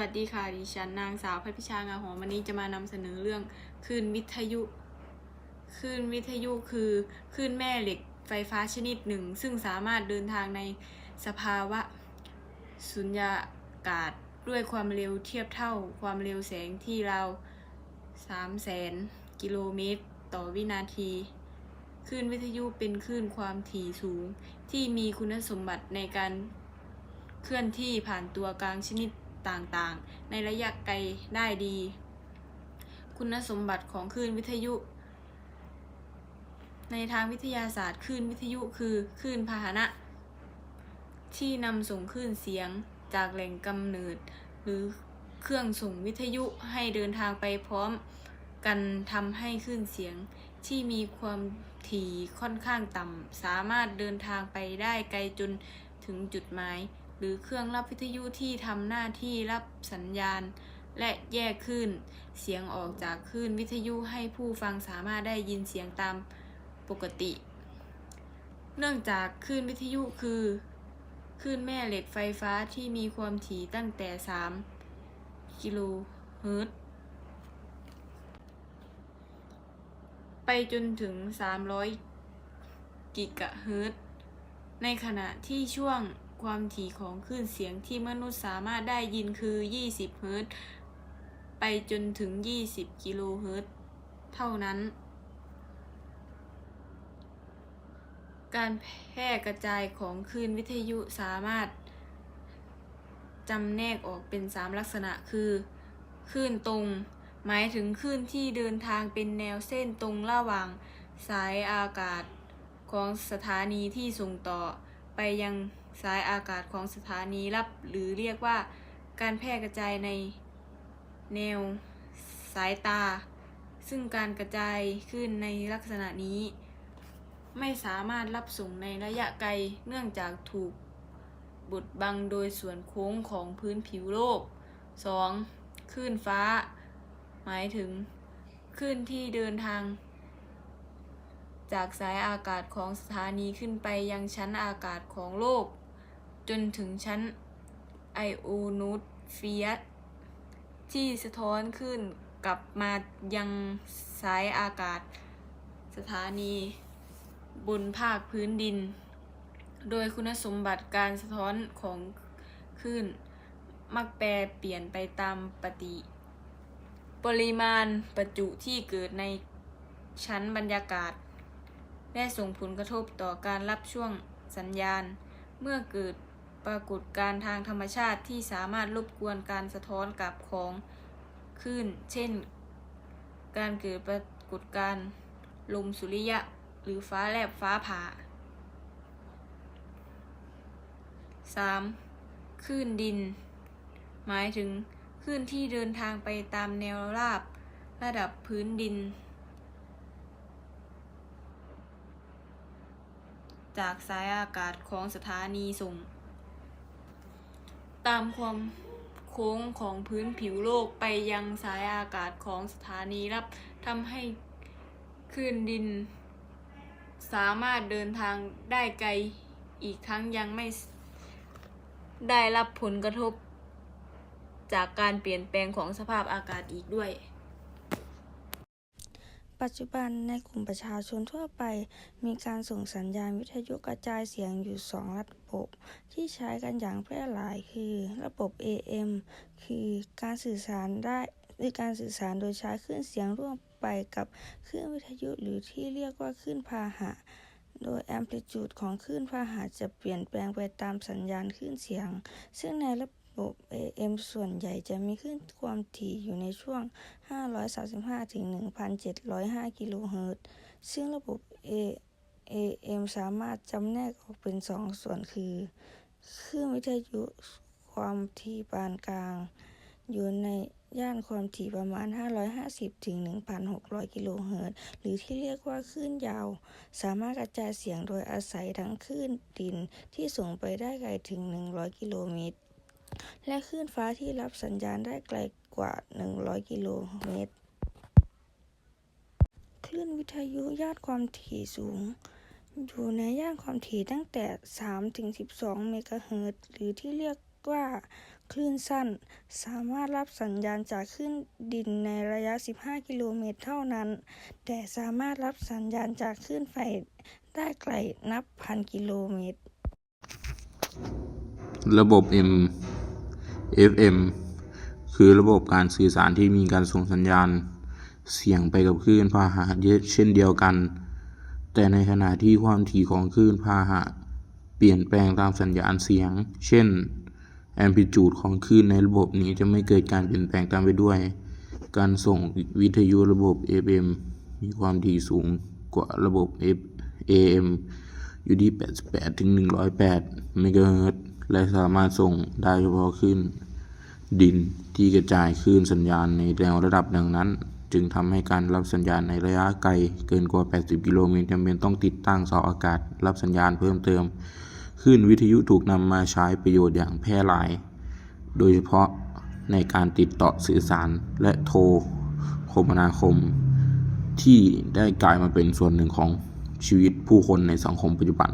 วัสดีค่ะดิฉันนางสาวพัพิชางาหอมวันนี้จะมานำเสนอเรื่องคลื่นวิทยุคลื่นวิทยุคือคลื่นแม่เหล็กไฟฟ้าชนิดหนึ่ง ซึ่งสามารถเดินทางในสภาวะสุญญากาศด้วยความเร็วเทียบเท่าความเร็วแสงที่เราว3แสนกิโลเมตร ต่อวินาทีคลื่นวิทยุเป็นคลื่นความถี่สูง ที่มีคุณสมบัติในการเคลื่อนที่ผ่านตัวกลางชนิด ต่างๆ ในระยะไกลได้ดี คุณสมบัติของคลื่นวิทยุ ในทางวิทยาศาสตร์คลื่นวิทยุคือคลื่นพาหนะ ที่นำส่งคลื่นเสียงจากแหล่งกำเนิด หรือเครื่องส่งวิทยุให้เดินทางไปพร้อมกันทำให้คลื่นเสียงที่มีความถี่ค่อนข้างต่ำสามารถเดินทางไปได้ไกลจนถึงจุดหมาย หรือเครื่องรับวิทยุที่ทำหน้าที่รับสัญญาณ และแยกคลื่นเสียงออกจากคลื่นวิทยุให้ผู้ฟังสามารถได้ยินเสียงตามปกติ เนื่องจากคลื่นวิทยุคือคลื่นแม่เหล็กไฟฟ้าที่มีความถี่ตั้งแต่ 3 กิโลเฮิรตซ์ไปจนถึง 300 กิกะเฮิรตซ์ในขณะที่ช่วง ความถี่ของคลื่นเสียงที่มนุษย์สามารถได้ยินคือ 20 เฮิรตซ์ ไปจนถึง 20 กิโลเฮิรตซ์เท่านั้น การแพร่กระจายของคลื่นวิทยุสามารถจำแนกออกเป็น 3 ลักษณะคือคลื่นตรง หมายถึงคลื่นที่เดินทางเป็นแนวเส้นตรงระหว่างสายอากาศของสถานีที่ส่งต่อไปยัง สายอากาศของสถานีรับ หรือเรียกว่าการแพร่กระจายในแนวสายตา ซึ่งการกระจายขึ้นในลักษณะนี้ ไม่สามารถรับส่งในระยะไกลเนื่องจากถูกบดบังโดยส่วนโค้งของพื้นผิวโลก 2. คลื่นฟ้า หมายถึงคลื่นที่เดินทาง จากสายอากาศของสถานีขึ้นไปยังชั้นอากาศของโลก นถึงชั้นไอโอนูตเฟียสที่สะท้อนขึ้นกลับมายังสายอากาศ สถานีบนภาคพื้นดิน โดยคุณสมบัติการสะท้อนของคลื่นมักแปรเปลี่ยนไปตามปฏิ ปริมาณประจุที่เกิดในชั้นบรรยากาศและส่งผลกระทบต่อการรับช่วงสัญญาณ เมื่อเกิด ปรากฏการทางธรรมชาติที่สามารถรบกวนการสะท้อนกลับของคลื่น เช่น การเกิดปรากฏการ์ลมสุริยะ หรือฟ้าแลบฟ้าผ่า 3. คลื่นดิน หมายถึงคลื่นที่เดินทางไปตามแนวราบระดับพื้นดิน จากสายอากาศของสถานีส่ง ตามความโค้งของพื้นผิวโลกไปยังสายอากาศของสถานีรับทำให้คลื่นดิน สามารถเดินทางได้ไกลอีกทั้งยังไม่ได้รับผลกระทบ จากการเปลี่ยนแปลงของสภาพอากาศอีกด้วย ปัจจุบันในกลุ่มประชาชนทั่วไป มีการส่งสัญญาณวิทยุกระจายเสียงอยู่ 2 ระบบ ที่ใช้กันอย่างแพร่หลายคือ ระบบ AM คือการสื่อสารได้คือการสื่อสารโดยใช้คลื่นเสียงร่วมไปกับคลื่นวิทยุหรือที่เรียกว่าคลื่นพาหะ โดยแอมพลิจูดของคลื่นพาหะจะเปลี่ยนแปลงไปตามสัญญาณคลื่นเสียง ซึ่งในระบบ บบ AM ส่วนใหญ่จะมีคลื่นความถี่อยู่ในช่วง 535 ถึง 1,705 กิโลเฮิรตซ์ซึ่งระบบ AM สามารถจำแนกออกเป็น 2 ส่วนคือคลื่นวิทยุความถี่ปานกลาง อยู่ในย่านความถี่ประมาณ 550 ถึง 1,600 กิโลเฮิรตซ์ หรือที่เรียกว่าคลื่นยาว สามารถกระจายเสียงโดยอาศัยทั้งคลื่นดินที่ส่งไปได้ไกลถึง 100 กิโลเมตร และคลื่นฟ้าที่รับสัญญาณได้ไกลกว่า 100 กิโลเมตร คลื่นวิทยุย่านความถี่สูง อยู่ในย่านความถี่ตั้งแต่3ถึง12 เมกะเฮิรตซ์หรือที่เรียกว่าคลื่นสั้น สามารถรับสัญญาณจากคลื่นดินในระยะ 15 กิโลเมตรเท่านั้น แต่สามารถรับสัญญาณจากคลื่นไฟได้ไกลนับพันกิโลเมตร ระบบ M FM คือระบบการสื่อสารที่มีการส่งสัญญาณเสียงไปกับคลื่นพาหะเช่นเดียวกัน แต่ในขณะที่ความถี่ของคลื่นพาหะเปลี่ยนแปลงตามสัญญาณเสียง เช่นแอมพลิจูดของคลื่นในระบบนี้จะไม่เกิดการเปลี่ยนแปลงตามไปด้วย การส่งวิทยุระบบ FM มีความถี่สูงกว่าระบบ F AM อยู่ที่ 88ถึง108เมกะเฮิรตซ์ และสามารถส่งได้เฉพาะคลื่นดินที่กระจายคลื่นสัญญาณในแนวระดับดังนั้น จึงทำให้การรับสัญญาณในระยะไกลเกินกว่า 80 กิโลเมตรจำเป็นต้องติดตั้งเสาอากาศ รับสัญญาณเพิ่มเติมคลื่นวิทยุถูกนำมาใช้ประโยชน์อย่างแพร่หลาย โดยเฉพาะในการติดต่อสื่อสารและโทรคมนาคม ที่ได้กลายมาเป็นส่วนหนึ่งของชีวิตผู้คนในสังคมปัจจุบัน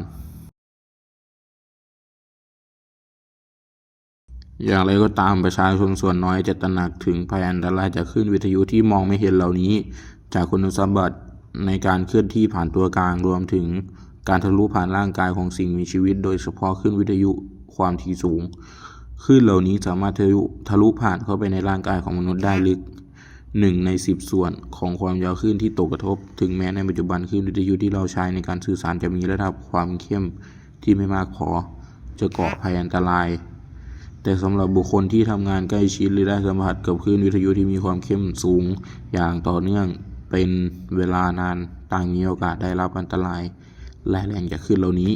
อย่างไรก็ตามประชาชนส่วนน้อยจะตระหนักถึงภัยอันตรายจากคลื่นวิทยุที่มองไม่เห็นเหล่านี้ จากคุณสมบัติในการเคลื่อนที่ผ่านตัวกลางรวมถึงการทะลุผ่านร่างกายของสิ่งมีชีวิต โดยเฉพาะคลื่นวิทยุความถี่สูงคลื่นเหล่านี้สามารถทะลุทะลุผ่านเข้าไปในร่างกายของมนุษย์ได้ลึกหนึ่งในสิบส่วนของความยาวคลื่นที่ตกกระทบ ถึงแม้ในปัจจุบันคลื่นวิทยุที่เราใช้ในการสื่อสารจะมีระดับความเข้มที่ไม่มากพอจะก่อภัยอันตราย แต่สำหรับบุคคลที่ทำงานใกล้ชิดหรือได้สัมผัสกับคลื่นวิทยุที่มีความเข้มสูงอย่างต่อเนื่องเป็นเวลานานต่างมีโอกาสได้รับอันตรายและแรงจากคลื่นเหล่านี้